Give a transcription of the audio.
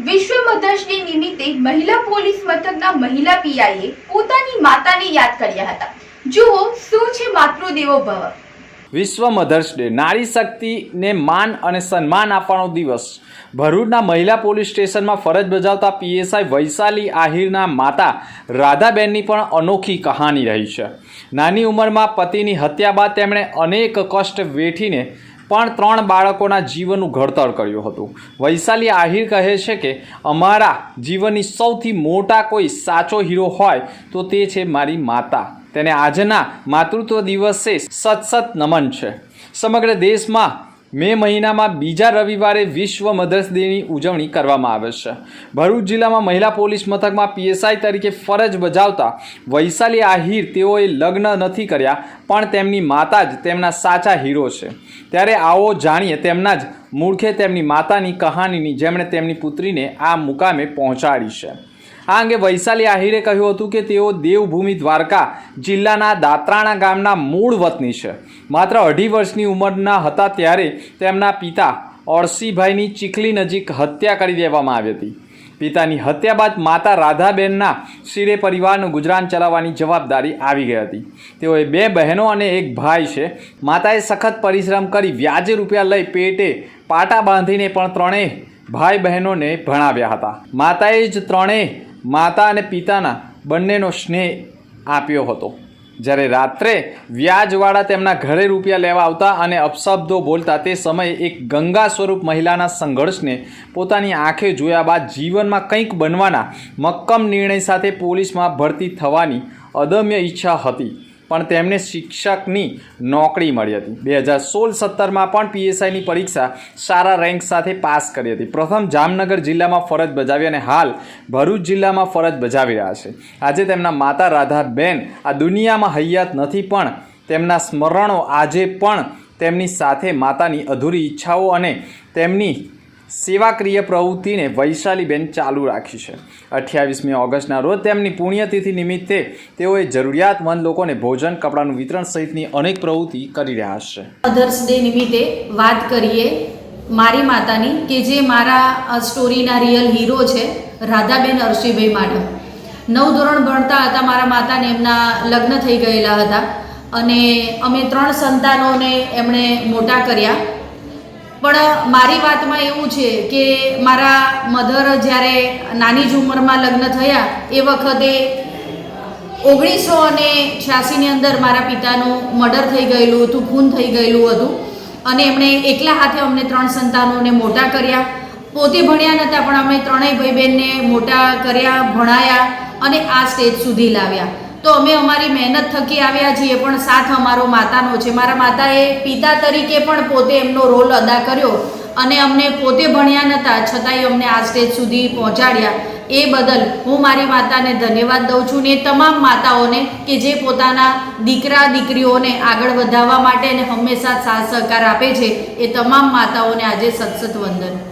વિશ્વ mothers day નિમિત્તે મહિલા પોલીસ મથકના મહિલા પીઆઈએ પોતાની માતાને યાદ કર્યા હતા. જુઓ, શું છે માતૃદેવો ભવ? વિશ્વ મધર્સ ડે, નારી શક્તિને માન અને સન્માન આપવાનો દિવસ. ભરૂચના મહિલા પોલીસ સ્ટેશનમાં ફરજ બજાવતા પીએસઆઈ વૈશાલી આહિરના માતા રાધાબેનની પણ અનોખી કહાની રહી છે. નાની ઉંમરમાં પતિની હત્યા બાદ તેમણે અનેક કષ્ટ વેઠીને પણ ત્રણ બાળકોના જીવનનું ઘડતર કર્યું હતું. વૈશાલી આહિર કહે છે કે, અમારા જીવનની સૌથી મોટા કોઈ સાચો હીરો હોય તો તે છે મારી માતા. તેને આજના માતૃત્વ દિવસે સત સત નમન છે. સમગ્ર દેશમાં મે મહિનામાં બીજા રવિવારે વિશ્વ મધર્સ ડેની ઉજવણી કરવામાં આવે છે. ભરૂચ જિલ્લામાં મહિલા પોલીસ મથકમાં પીએસઆઈ તરીકે ફરજ બજાવતા વૈશાલી આહિર તેઓએ લગ્ન નથી કર્યા, પણ તેમની માતા જ તેમના સાચા હીરો છે. ત્યારે આવો જાણીએ તેમના જ મૂળખે તેમની માતાની કહાનીની જેમણે તેમની પુત્રીને આ મુકામે પહોંચાડી છે. આ અંગે વૈશાલી આહિરે કહ્યું હતું કે તેઓ દેવભૂમિ દ્વારકા જિલ્લાના દાત્રાણા ગામના મૂળ વતની છે. માત્ર અઢી વર્ષની ઉંમરના હતા ત્યારે તેમના પિતા ઓરસીભાઈની ચીખલી નજીક હત્યા કરી દેવામાં આવી હતી. પિતાની હત્યા બાદ માતા રાધાબેનના શિરે પરિવારનું ગુજરાન ચલાવવાની જવાબદારી આવી ગઈ હતી. તેઓએ બે બહેનો અને એક ભાઈ છે. માતાએ સખત પરિશ્રમ કરી વ્યાજે રૂપિયા લઈ પેટે પાટા બાંધીને પણ ત્રણેય ભાઈ બહેનોને ભણાવ્યા હતા. માતાએ જ ત્રણેય માતા અને પિતાના બંનેનો સ્નેહ આપ્યો હતો. જ્યારે રાત્રે વ્યાજવાળા તેમના ઘરે રૂપિયા લેવા આવતા અને અપશબ્દો બોલતા તે સમયે એક ગંગા સ્વરૂપ મહિલાના સંઘર્ષને પોતાની આંખે જોયા બાદ જીવનમાં કંઈક બનવાના મક્કમ નિર્ણય સાથે પોલીસમાં ભરતી થવાની અદમ્ય ઈચ્છા હતી. પણ તેમને શિક્ષકની નોકરી મળી હતી. બે હજાર સોળ સત્તરમાં પણ પીએસઆઈની પરીક્ષા સારા રેન્ક સાથે પાસ કરી હતી. પ્રથમ જામનગર જિલ્લામાં ફરજ બજાવી અને હાલ ભરૂચ જિલ્લામાં ફરજ બજાવી રહ્યા છે. આજે તેમના માતા રાધાબેન આ દુનિયામાં હૈયાત નથી, પણ તેમના સ્મરણો આજે પણ તેમની સાથે માતાની અધૂરી ઈચ્છાઓ અને તેમની સેવાક્રિય પ્રવૃત્તિને વૈશાલીબેન ચાલુ રાખી છે. અઠ્યાવીસમી ઓગસ્ટના રોજ તેમની પુણ્યતિથિ નિમિત્તે તેઓએ જરૂરિયાતમંદ લોકોને ભોજન, કપડાનું વિતરણ સહિતની અનેક પ્રવૃત્તિ કરી રહ્યા છે. મધર્સ ડે નિમિત્તે વાત કરીએ મારી માતાની કે જે મારા સ્ટોરીના રિયલ હીરો છે, રાધાબેન અર્શીભાઈ માડમ નવ ધોરણ ભણતા હતા મારા માતાને, એમના લગ્ન થઈ ગયેલા હતા. અને અમે ત્રણ સંતાનોને એમણે મોટા કર્યા. પણ મારી વાતમાં એવું છે કે મારા મધર જ્યારે નાની જ ઉંમરમાં લગ્ન થયા, એ વખતે ઓગણીસો અને છ્યાસીની અંદર મારા પિતાનું મર્ડર થઈ ગયેલું હતું, ખૂન થઈ ગયેલું હતું. અને એમણે એકલા હાથે અમને ત્રણ સંતાનોને મોટા કર્યા. પોતે ભણ્યા નહોતા, પણ અમે ત્રણેય ભાઈ બહેનને મોટા કર્યા, ભણાયા અને આ સ્ટેજ સુધી લાવ્યા. તો અમે અમારી મહેનત થકી આવ્યા છીએ, પણ સાથ અમારો માતાનો છે. મારા માતાએ પિતા તરીકે પણ પોતે એમનો રોલ અદા કર્યો અને અમને પોતે ભણ્યા નહોતા છતાંય અમને આ સ્ટેજ સુધી પહોંચાડ્યા. એ બદલ હું મારી માતાને ધન્યવાદ દઉં છું ને તમામ માતાઓને કે જે પોતાના દીકરા, દીકરીઓને આગળ વધારવા માટે અને હંમેશા સાથ સહકાર આપે છે, એ તમામ માતાઓને આજે સતસત વંદન.